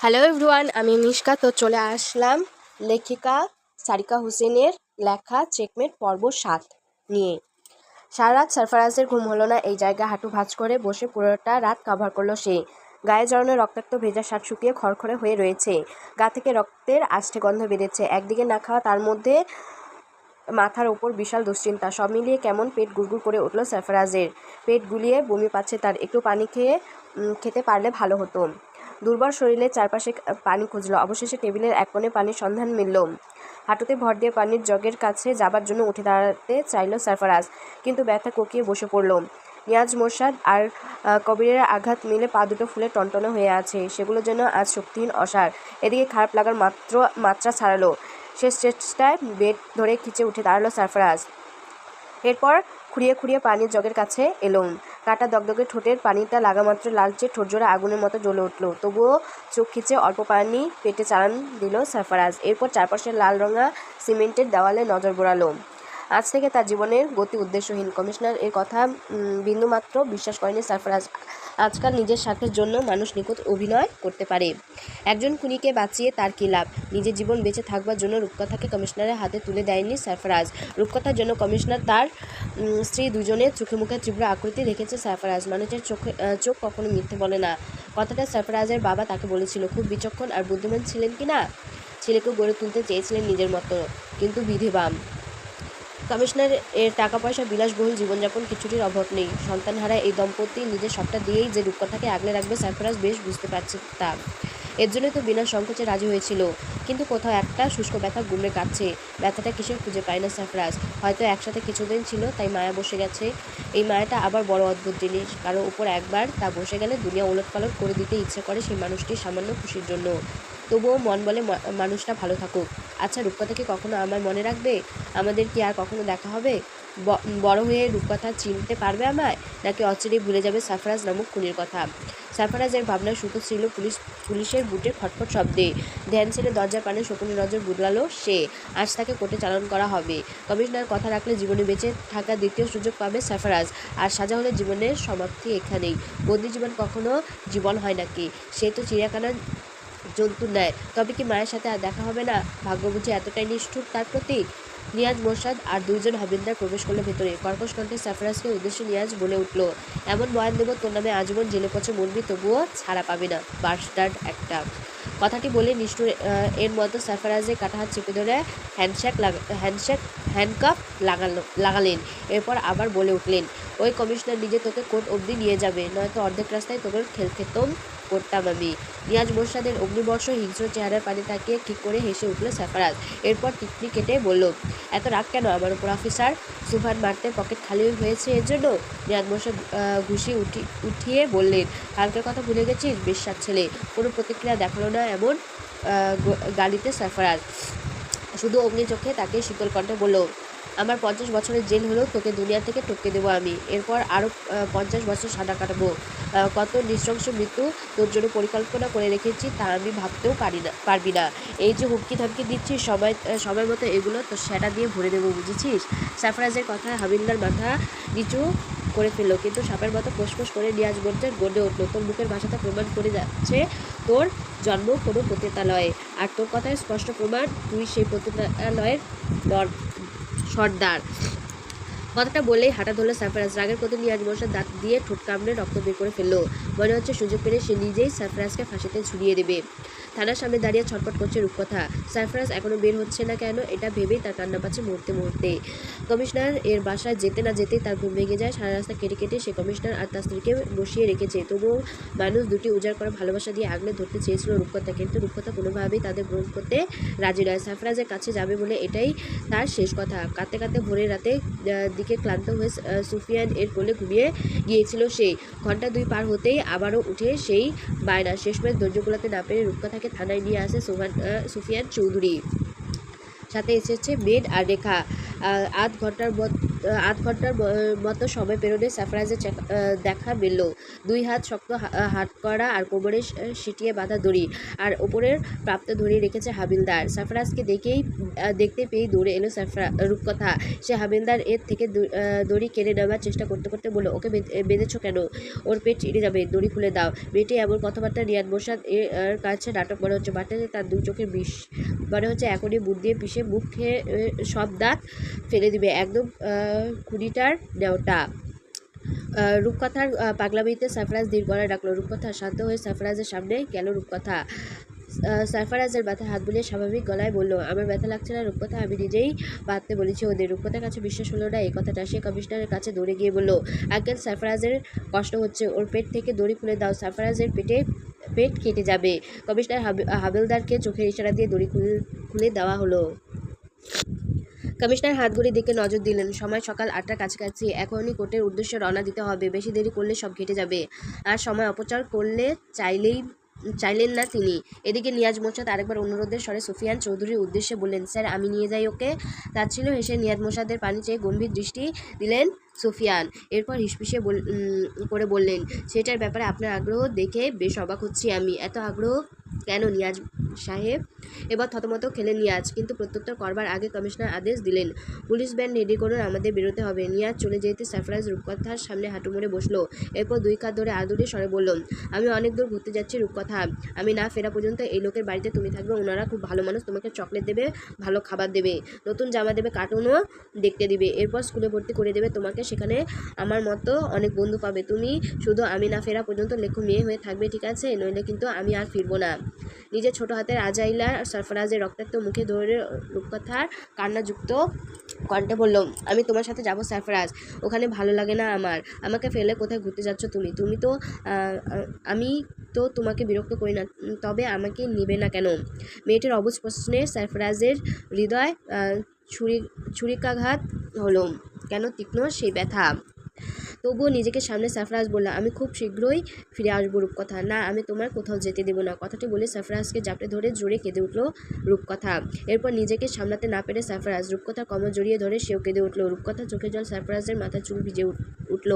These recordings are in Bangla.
হ্যালো এভরিওয়ান আমি মিশকা, তো চলে আসলাম লেখিকা সারিকা হোসেনের লেখা চেকমেট পর্ব সাত নিয়ে। সারা রাত সারফারাজের ঘুম হলো না, এই জায়গায় হাঁটু ভাঁজ করে বসে পুরোটা রাত কাভার করল সে। গায়ে জড়ানো রক্তাক্ত ভেজা শার্ট শুকিয়ে খড়খড়ে হয়ে রয়েছে। গা থেকে রক্তের আষ্টে গন্ধ বেড়েছে একদিকে না খাওয়া, তার মধ্যে মাথার ওপর বিশাল দুশ্চিন্তা। সব মিলিয়ে কেমন পেট গুড়গুড় করে উঠল সারফারাজের। পেট গুলিয়ে বমি পাচ্ছে তার। একটু পানি খেয়ে খেতে পারলে ভালো হতো। দুর্বল শরীরে চারপাশে পানি খুঁজলো। অবশেষে টেবিলের এক কোণে পানির সন্ধান মিলল। হাঁটুতে ভর দিয়ে পানির জগের কাছে যাবার জন্য উঠে দাঁড়াতে চাইল সারফারাজ, কিন্তু ব্যথা কোকিয়ে বসে পড়ল। নিয়াজ মোর্শাদ আর কবিরের আঘাত মিলে পা দুটো ফুলে টনটনে হয়ে আছে। সেগুলো যেন আজ শক্তিহীন অসার। এদিকে খারাপ লাগার মাত্র, মাত্রা ছাড়ালো। সে চেষ্টায় বেড ধরে খিচে উঠে দাঁড়াল সারফারাজ। এরপর খুঁড়িয়ে খুঁড়িয়ে পানির জগের কাছে এলোম কাটা দগদগে ঠোঁটের পানিটা লাগামাত্র লালচে ঠোঁট জোড়া আগুনের মতো জ্বলে উঠল। তবুও চোখ খিচে অল্প পানি পেটে চালান দিল সারফারাজ। এরপর চারপাশে লাল রঙা সিমেন্টের দেওয়ালে নজর বোড়ালো আজ থেকে তার জীবনের গতি উদ্দেশ্যহীন। কমিশনার এর কথা বিন্দুমাত্র বিশ্বাস করেনি সারফারাজ। আজকাল নিজের স্বার্থের জন্য মানুষ নিখুঁত অভিনয় করতে পারে। একজন খুনিকে বাঁচিয়ে তার কী লাভ? নিজের জীবন বেঁচে থাকবার জন্য রূপকথাকে কমিশনারের হাতে তুলে দেয়নি সারফারাজ। রূপকথার জন্য কমিশনার তার স্ত্রী দুজনের চোখে মুখে তীব্র আকৃতি রেখেছে সারফারাজ। মানুষের চোখে চোখ কখনো মিথ্যে বলে না। কথাটা সারফারাজের বাবা তাকে বলেছিল, খুব বিচক্ষণ আর বুদ্ধিমান ছিলেন কি না? ছেলেকে গড়ে তুলতে চেয়েছিলেন নিজের মতো, কিন্তু বিধিবাম। কমিশনার, এর টাকা পয়সা বিলাসবহুল জীবনযাপন কিছুটির অভাব নেই। সন্তান সন্তানহারা এই দম্পতি নিজের সবটা দিয়েই যে রূপকথাকে আগলে রাখবে, সারফারাজ বেশ বুঝতে পারছে তা। এর জন্যই তো বিনা সংকোচে রাজি হয়েছিল। কিন্তু কোথাও একটা শুষ্ক ব্যথা গুমড়ে কাটছে। ব্যথাটা কিসের খুঁজে পায় না সারফরাজ হয়তো একসাথে কিছুদিন ছিল, তাই মায়া বসে গেছে। এই মায়াটা আবার বড় অদ্ভুত জিনিস। কারও উপর একবার তা বসে গেলে দুনিয়া ওলটপালট করে দিতে ইচ্ছে করে সেই মানুষটির সামান্য খুশির জন্য। তবুও মন বলে মানুষটা ভালো থাকুক। আচ্ছা রূপকথা কি কখনো আমার মনে রাখবে? আমাদের কি আর কখনো দেখা হবে? বড় হয়ে রূপকথা চিনতে পারবে আমায়? নাকি অচিরেই ভুলে যাবে সারফরাজ নামক খুনির কথা? সারফরাজের ভাবনার সুতো ছিল, পুলিশ, পুলিশের বুটের খটখট শব্দে। ধ্যান ছেড়ে দরজার পানে শকুনি নজর বুদলালো সে। আজ তাকে কোর্টে চালান করা হবে। কমিশনার কথা রাখলে জীবনে বেঁচে থাকার দ্বিতীয় সুযোগ পাবে সারফরাজ আর সাজা হলে জীবনের সমাপ্তি এখানেই। বন্দি জীবন কখনো জীবন হয় নাকি সে তো চিড়িয়াখানার জন্তু নেয় তবে কি মায়ের সাথে আর দেখা হবে না? ভাগ্য বুঝি এতটাই নিষ্ঠুর তার প্রতি? নিয়াজ মোরশাদ আর দুইজন হাবিলদার প্রবেশ করল ভেতরে। কর্কশ কণ্ঠে সাফরাজকে উদ্দেশ্যে নিয়াজ বলে উঠল, এমন বয়ান দেব, তোর নামে আজীবন জেলে পচে মরবি, তবুও ছাড়া পাবি না, বার্স্টার্ড একটা। কথাটি বলে নিষ্ঠুর এর মতো সাফারাজের কাটা হাত চেপে ধরে হ্যান্ডশেক লাগা হ্যান্ডশেক হ্যান্ডকাপ লাগালো লাগালেন। এরপর আবার বলে উঠলেন ওই কমিশনার নিজে তোকে কোর্ট অবধি নিয়ে যাবে নয়তো অর্ধেক রাস্তায় তোকে খেল খেতম করতাম আমি। নিয়াজ মোরশাদের অগ্নিবর্ষ হিংস্র চেহারার পানে তাকিয়ে ঠিক করে হেসে উঠল সাফারাজ। এরপর টিকটি কেটে বলল এত রাগ কেন আমার উপর অফিসার? সুফান মারতে পকেট খালি হয়েছে এর জন্য? নিয়াজ মোরশাদ আহ, ঘুষি উঠি উঠিয়ে বললেন কালকের কথা ভুলে গেছিস বিশ্বাস ছেলে। কোনো প্রতিক্রিয়া দেখাল না এমন আহ, গ- গালিতে সাফারাজ। শুধু অগ্নি চোখে তাকে শীতল কণ্ঠে বলল আমার পঞ্চাশ বছরের জেল হলেও তোকে দুনিয়া থেকে টপকে দেবো আমি। এরপর আরও পঞ্চাশ বছর সাদা কাটাবো। কত নৃশংস মৃত্যু তোর জন্য পরিকল্পনা করে রেখেছি তা আমি ভাবতেও পারি না, পারবি না। এই যে হুমকি ধামকি দিচ্ছিস সময় সময় মতো এগুলো তো সেটা দিয়ে ভরে দেবো, বুঝেছিস? সাফরাজের কথায় হাবিলদার মাথা নিচু করে ফেলল, কিন্তু সাপের মতো ফোসফোস করে নিয়াজ বলতে গড়ে উঠল। তোর মুখের ভাষাটা প্রমাণ করে যাচ্ছে তোর জন্ম কোনো পতিতালয়ে আর তোর কথায় স্পষ্ট প্রমাণ তুই সেই পতিতালয়ের দর সর্দার। কথাটা বলেই হাঁটা ধরলো সারফরাজ রাগের প্রতি নিয়াজ মশার দাঁত দিয়ে ঠোঁট কামড়ে রক্ত বের করে ফেলল। মনে হচ্ছে সুযোগ পেলে সে নিজেই সারফরাজকে ফাঁসিতে ঝুলিয়ে দেবে। থানার সামনে দাঁড়িয়ে ছটপট করছে রূপকথা। সারফরাজ এখনও বের হচ্ছে না কেন এটা ভেবেই তার কান্না পাচ্ছে মুহূর্তে মুহূর্তে। কমিশনার এর বাসায় যেতে না যেতেই তার ঘুম ভেঙে যায়। সারা রাস্তা কেটে কেটে সে কমিশনার আর তার স্ত্রীকে বসিয়ে রেখেছে। তবুও মানুষ দুটি উজাড় করা ভালোবাসা দিয়ে আগলে ধরতে চেয়েছিল রূপকথা, কিন্তু রূপকথা কোনোভাবেই তাদের গ্রহণ করতে রাজি নয়। সারফরাজের কাছে যাবে বলে এটাই তার শেষ কথা। কাঁদতে কাঁদতে ভোরের রাতে দিকে ক্লান্ত হয়ে সুফিয়ান এর কোলে ঘুমিয়ে গিয়েছিল সেই। ঘণ্টা দুই পার হতেই আবারও উঠে সেই বায়না। শেষমেশ ধৈর্য গোলাতে না পেরে রূপকথাকে থানায় নিয়ে আসে সুফিয়ান চৌধুরী। সাথে এসেছে মেড আর রেখা। আধ ঘণ্টার আধ ঘণ্টার মতো সময় পেরোলে সারফরাজের দেখা মিলল। দুই হাত শক্ত হাত করা আর কোমরে সিটিয়ে বাঁধা দড়ি আর ওপরের প্রাপ্ত ধরে রেখেছে হাবিলদার। সারফরাজকে দেখেই দেখতে পেয়েই দৌড়ে এলো সারফরা রূপকথা। সে হাবিলদার এর থেকে দড়ি কেড়ে নেওয়ার চেষ্টা করতে করতে বলল, ওকে বেঁধে- বেঁধেছো কেন? ওর পেট চিড়ে যাবে, দড়ি খুলে দাও। মেয়েটি এমন কথাবার্তা রিয়াদ মোসাদ এর কাছে নাটক মনে হচ্ছে। বাটাতে তার দু চোখের বিষ। মনে হচ্ছে এখনই বুদ্ধি পিষে মুখে সব দাঁত ফেলে দিবে। একদম কুড়িটার নেওটা রূপকথার পাগলামিতে সারফরাজ গলায় ডাকলো। রূপকথা শান্ত হয়ে সারফরাজের সামনে গেল রূপকথা। সারফরাজের ব্যথা হাত বুলিয়ে স্বাভাবিক গলায় বলল, আমার ব্যথা লাগছে না রূপকথা, আমি নিজেই বাঁধতে বলেছি ওদের। রূপকথার কাছে বিশ্বাস হলো না এই কথাটা। সে কমিশনারের কাছে দৌড়ে গিয়ে বলল, আঙ্কেল, সারফরাজের কষ্ট হচ্ছে। ওর পেট থেকে দড়ি খুলে দাও। সারফরাজের পেটে পেট কেটে যাবে। কমিশনার হাবি- হাবিলদারকে চোখের ইশারা দিয়ে দড়ি খুলে খুলে দেওয়া হলো। কমিশনার হাতগুলির দিকে নজর দিলেন। সময় সকাল আটটার কাছাকাছি। এখনই কোর্টের উদ্দেশ্যে রওনা দিতে হবে। বেশি দেরি করলে সব ঘেটে যাবে। আর সময় অপচার করলে চাইলেই, চাইলেন না তিনি। এদিকে নিয়াজ মোর্চাদ আরেকবার অনুরোধের স্বরে সুফিয়ান চৌধুরীর উদ্দেশ্যে বললেন, স্যার, আমি নিয়ে যাই ওকে। তাচ্ছিল হেসে নিয়াজ মোর্চাদের পানি চেয়ে গম্ভীর দৃষ্টি দিলেন সুফিয়ান। এরপর হিসপিসে করে বললেন, সেটার ব্যাপারে আপনার আগ্রহ দেখে বেশ অবাক হচ্ছি আমি। এত আগ্রহ কেন নিয়াজ সাহেব এবার থতমত খেলে নিয়াজ। কিন্তু প্রত্যুত্তর করবার আগে কমিশনার আদেশ দিলেন। পুলিশ ব্যান্ড রেডি করুন, আমাদের বেরোতে হবে। নিয়াজ চলে যেতে সারফরাজ রূপকথার সামনে হাঁটু মুড়ে বসল। এরপর দুই কাত ধরে আদুরে স্বরে বলল, আমি অনেক দূর ঘুরতে যাচ্ছি রূপকথা। আমি না ফেরা পর্যন্ত এই লোকের বাড়িতে তুমি থাকবে। ওনারা খুব ভালো মানুষ, তোমাকে চকলেট দেবে, ভালো খাবার দেবে। নতুন জামা দেবে কার্টুনও দেখতে দিবে। এরপর স্কুলে ভর্তি করে দেবে তোমাকে। সেখানে আমার মতো অনেক বন্ধু পাবে। তুমি শুধু আমি না ফেরা পর্যন্ত লেখো মেয়ে হয়ে থাকবে, ঠিক আছে? নইলে কিন্তু আমি আর ফিরবো না। নিজের ছোট হাতের আজাইলা সরফরাজের রক্তাক্ত মুখে ধরে রূপকথার কান্নাযুক্ত কণ্ঠে বলল, আমি তোমার সাথে যাব সরফরাজ, ওখানে ভালো লাগে না আমার। আমাকে ফেলে কোথায় ঘুরতে যাচ্ছ তুমি? তুমি তো আমি তো তোমাকে বিরক্ত করি না, তবে আমাকে নিবে না কেন? মেয়েটির অবুজ প্রশ্নে সরফরাজের হৃদয় ছুরি, ছুরিকাঘাত হলো। কেন তীক্ষ্ণ সেই ব্যথা? তবুও নিজেকে সামনে সাফরাজ বলল আমি খুব শীঘ্রই ফিরে আসব রূপকথা। না, আমি তোমার কোথাও যেতে দেবো না। কথাটি বলে সাফরাজকে জাপটে ধরে জোরে কেঁদে উঠল রূপকথা। এরপর নিজেকে সামলাতে না পেরে সাফরাজ রূপকথা কমর জড়িয়ে ধরে সেও কেঁদে উঠল। রূপকথা চোখে জল সাফরাজের মাথা চুল ভিজে উঠল।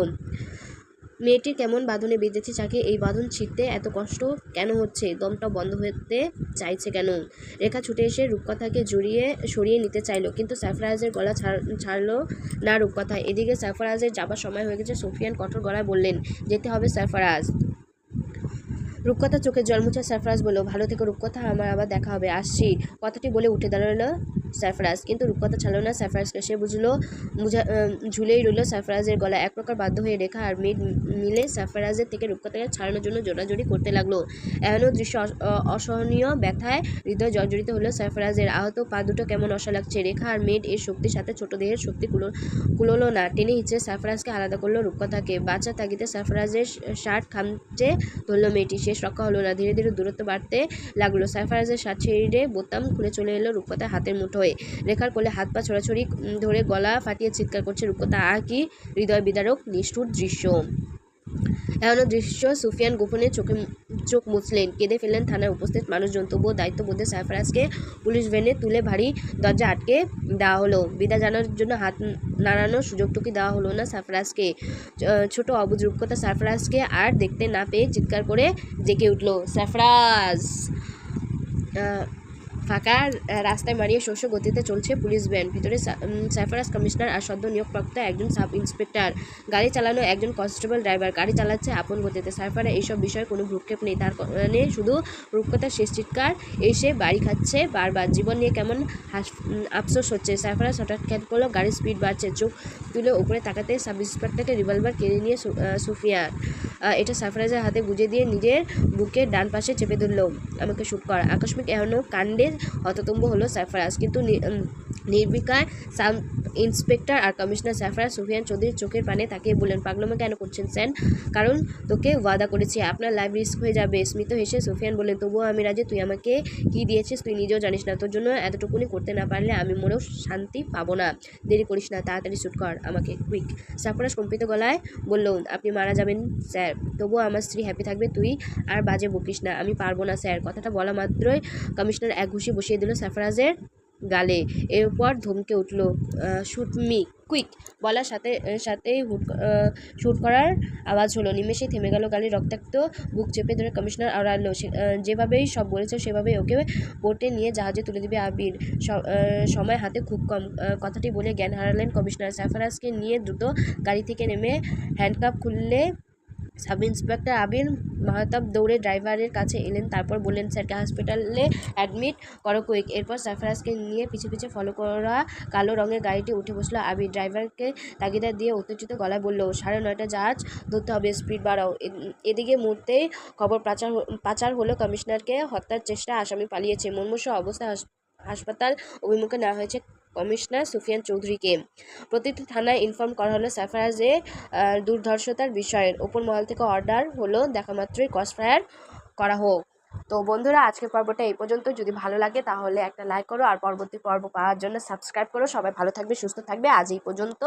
মেয়েটির কেমন বাঁধনে বেঁধেছে চাকে এই বাঁধন ছিঁড়তে এত কষ্ট কেন হচ্ছে? দমটা বন্ধ হতে চাইছে কেন? রেখা ছুটে এসে রূপকথাকে জড়িয়ে সরিয়ে নিতে চাইলো, কিন্তু সারফরাজের গলা ছাড়, ছাড়লো না রূপকথা। এদিকে সারফরাজের যাবার সময় হয়ে গেছে, সোফিয়ান কঠোর গলায় বললেন, যেতে হবে সারফরাজ রূপকথা চোখে জল মুছে সারফরাজ বলল, ভালো থেকে রূপকথা, আমার আবার দেখা হবে, আসছি। কথাটি বলে উঠে দাঁড়াল সারফরাজ কিন্তু রূপকথা ছাড়লো না সারফরাজকে সে বুঝলো বুঝা ঝুলেই রইল সারফরাজের গলা। এক প্রকার বাধ্য হয়ে রেখা আর মিড মিলে সারফরাজের থেকে রূপকথাকে ছাড়ানোর জন্য জোরাজোরি করতে লাগল। এমনও দৃশ্য অস- অসহনীয় ব্যথায় হৃদয় জর্জরিত হলো সারফরাজের আহত পা দুটো কেমন অসা লাগছে। রেখা আর মেড এর শক্তির সাথে ছোট দেহের শক্তি কুলো কুলোলো না। টেনে হিচড়ে সারফরাজকে আলাদা করল রূপকথাকে। বাচ্চা তাগিতে সারফরাজের শার্ট খামচে ধরলো মেয়েটি। শেষ রক্ষা হলো না। ধীরে ধীরে দূরত্ব বাড়তে লাগল। সারফরাজের শার্ট ছেড়ে বোতাম খুলে চলে এলো রূপকথা হাতের মুঠোয় রেখার কোলে হাত পা ছড়াছড়ি ধরে গলা ফাটিয়ে চিৎকার করছে রূপকথা। আর কি হৃদয় বিদারক, নিষ্ঠুর দৃশ্য। এমন দৃশ্য সুফিয়ান গোপনে চোখে, চোখ মুছলেন। কেঁদে ফেললেন থানায় উপস্থিত মানুষজন। তবুও দায়িত্ববোধে সারফরাজকে পুলিশ ভ্যানে তুলে ভারী দরজা আটকে দেওয়া হলো। বিদায় জানার জন্য হাত নাড়ানোর সুযোগটুকু দেওয়া হলো না সারফরাজকে চ- ছোট অবুজ রূপকথা সারফরাজকে আর দেখতে না পেয়ে চিৎকার করে জেগে উঠল সারফরাজ ফাঁকা রাস্তায় মারিয়ে শস্য গতিতে চলছে পুলিশ ভ্যান। ভিতরে সা- উম, সারফরাজ কমিশনার আর সদ্য নিয়োগপ্রাপ্ত একজন সাব ইন্সপেক্টর। গাড়ি চালানো একজন কনস্টেবল ড্রাইভার গাড়ি চালাচ্ছে আপন গতিতে। সারফারা এইসব বিষয়ে কোনো ভ্রুক্ষেপ নেই। তার কারণে শুধু রূপকথার শেষ চিৎকার এসে বাড়ি খাচ্ছে বারবার। জীবন নিয়ে কেমন আফসোস হচ্ছে। সারফারাজ হঠাৎ খেয়াল করল গাড়ির স্পিড বাড়ছে। চোখ তুলে উপরে তাকাতে সাব ইন্সপেক্টরকে রিভলভার কেড়ে নিয়ে সুফিয়া। এটা সারফারাজের হাতে গুজে দিয়ে নিজের বুকের ডান পাশে চেপে ধরলো। আমাকে শুট কর। আকস্মিক এমন কাণ্ডে হততম্ব হলো সারফারাজ কিন্তু নির্বিকার সাব ইন্সপেক্টর আর কমিশনার সারফারাজ সুফিয়ান চৌধুরীর চোখের পানে তাকিয়ে বললেন, পাগলামো কেন করছেন, স্যার? কারণ তোকে ওয়াদা করেছি, আপনার লাইফ রিস্ক হয়ে যাবে। স্মিত হেসে সুফিয়ান বললেন, তবুও আমি রাজি, তুই আমাকে কি দিয়েছিস তুই নিজেও জানিস না। তোর জন্য এতটুকুনি করতে না পারলে আমি মনেও শান্তি পাবো না। দেরি করিস না, তাড়াতাড়ি শ্যুট কর আমাকে, কুইক। সারফারাজ কম্পিত গলায় বলল, আপনি মারা যাবেন, স্যার। তবুও আমার স্ত্রী হ্যাপি থাকবে, তুই আর বাজে বকিস না, আমি পারব না, স্যার। কথাটা বলা মাত্রই কমিশনার এক ঘুষি বসিয়ে দিল সারফারাজের গালে। এরপর ধমকে উঠল শুট মি, কুইক! বলার সাথে, সাথেই হুট শুট করার আওয়াজ হলো। নিমেষে থেমে গেল গালির রক্তাক্ত বুক চেপে ধরে কমিশনার আওড়ালো। সে- যেভাবেই সব বলেছে, সেভাবেই ওকে বোটে নিয়ে জাহাজে তুলে দিবে আবির। সময় হাতে খুব কম। কথাটি বলে জ্ঞান হারালেন কমিশনার। সারফারাজকে নিয়ে দ্রুত গাড়ি থেকে নেমে হ্যান্ডকাপ খুললে সাব ইন্সপেক্টর আবির মাহতাব দৌড়ে ড্রাইভারের কাছে এলেন। তারপর বললেন, স্যারকে হসপিটালে অ্যাডমিট করো কুইক। এরপর সারফারাজকে নিয়ে পিছু পিছু ফলো করা কালো রঙের গাড়িটি উঠে বসল। আবির ড্রাইভারকে তাগিদা দিয়ে উত্তেজিত গলায় বলল, সাড়ে নয়টা জাহাজ ধরতে হবে, স্পিড বাড়াও। এদিকে মুহূর্তেই খবর পাচার পাচার হলো। কমিশনারকে হত্যার চেষ্টা আসামি পালিয়েছে। মুমূর্ষ অবস্থায় হাস- হাসপাতাল অভিমুখে নেওয়া হয়েছে। কমিশনার সুফিয়ান চৌধুরীকে। প্রতিটি থানায় ইনফর্ম করা হলো সারফারাজে দুর্ধর্ষতার বিষয়ের। ওপর মহল থেকে অর্ডার হলো দেখামাত্রই মাত্রই ক্রস ফায়ার করা হোক। তো বন্ধুরা, আজকের পর্বটা এই পর্যন্ত। যদি ভালো লাগে তাহলে একটা লাইক করো আর পরবর্তী পর্ব পাওয়ার জন্য সাবস্ক্রাইব করো। সবাই ভালো থাকবে, সুস্থ থাকবে। আজ এই পর্যন্ত